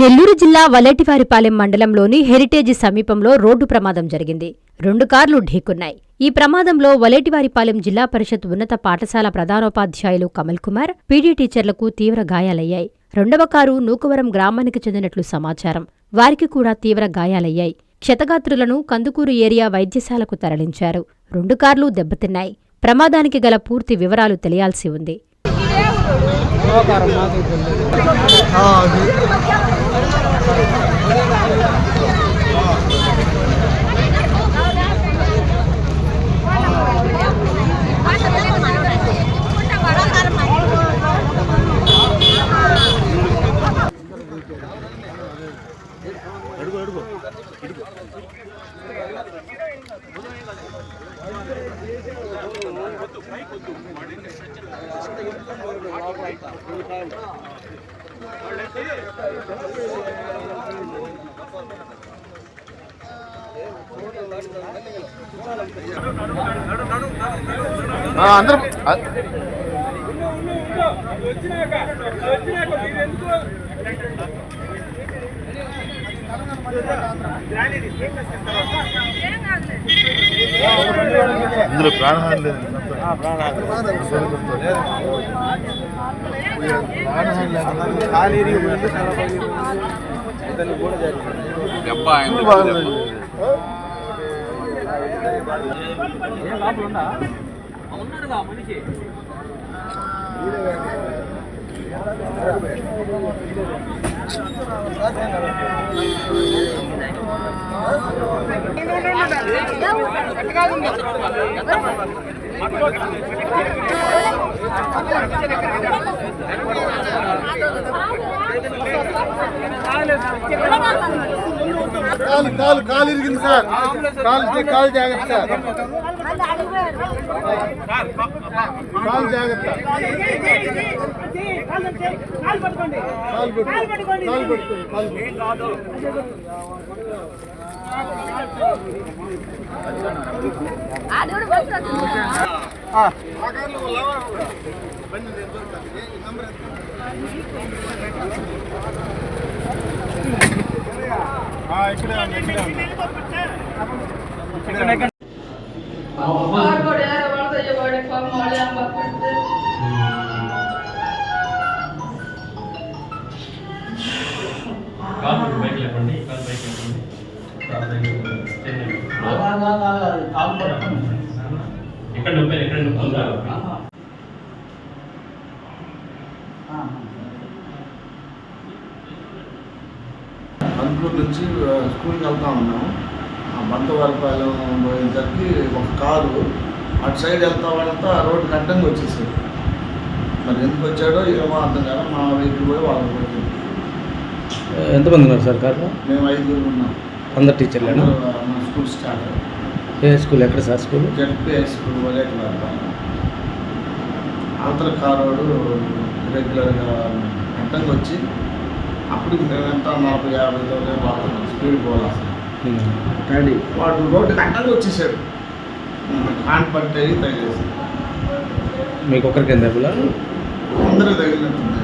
నెల్లూరు జిల్లా వలెటివారిపాలెం మండలంలోని హెరిటేజ్ సమీపంలో రోడ్డు ప్రమాదం జరిగింది. రెండు కార్లు ఢీకున్నాయి. ఈ ప్రమాదంలో వలేటివారిపాలెం జిల్లా పరిషత్ ఉన్నత పాఠశాల ప్రధానోపాధ్యాయులు కమల్ కుమార్ పీడీ టీచర్లకు తీవ్ర గాయాలయ్యాయి. రెండవ కారు నూకవరం గ్రామానికి చెందినట్లు సమాచారం. వారికి కూడా తీవ్ర గాయాలయ్యాయి. క్షతగాత్రులను కందుకూరు ఏరియా వైద్యశాలకు తరలించారు. రెండు కార్లు దెబ్బతిన్నాయి. ప్రమాదానికి గల పూర్తి వివరాలు తెలియాల్సి ఉంది. అడుగు అడుగు. ఇడుగు అందరూ వచ్చినాక వచ్చినాక మీరు ఎందుకు లేదు ప్రాణహాని లేదు ఖాళీ దెబ్బ ఆయన కాలు కాలు కాలు ఇరిగింది సార్. కాలు కాలు జాగ్రత్త. సార్ కాలు జాగ్రత్త కాలు పట్టుకోండి కాలు పట్టుకోండి కాలు పట్టుకోండి ఇక్కడే కాలు బైక్ కాలు బైక్ కాలు బైక్ చేయండి. ఎక్కడ నొప్పి ఎక్కడ నొప్పి ఉందా? అంకూరు నుంచి ఆ, స్కూల్కి వెళ్తా ఉన్నాము. బంతవరపాలెం పోయేసరికి ఒక కారు అటు సైడ్ వెళ్తా వాళ్ళంతా రోడ్డు కట్టంగా వచ్చేసారు మరి ఎందుకు వచ్చాడో ఏమో అర్థం కాదు మా వెహికల్ పోయి వాళ్ళకి పోయింది ఎంతమంది ఉన్నారు సార్ కార్లో? మేము ఐదుగురు ఉన్నాం. అందరు టీచర్లేనా? ఆ, మా స్కూల్ స్టాఫ్. ఏ స్కూల్ ఎక్కడ sir school? ZP high school Valeti అవతల కారోడు రెగ్యులర్గా కట్టంగా వచ్చి అప్పటికి మేమెంతా నలభై యాభైలో పోతున్నాం స్పీడ్ పోవాలి వాడు రోడ్డు కట్టంగా వచ్చేసాడు. కాన్ పట్టి తగిలేసి మీకు ఒకరికి ఎంత అందరూ తగిలినట్టుంది.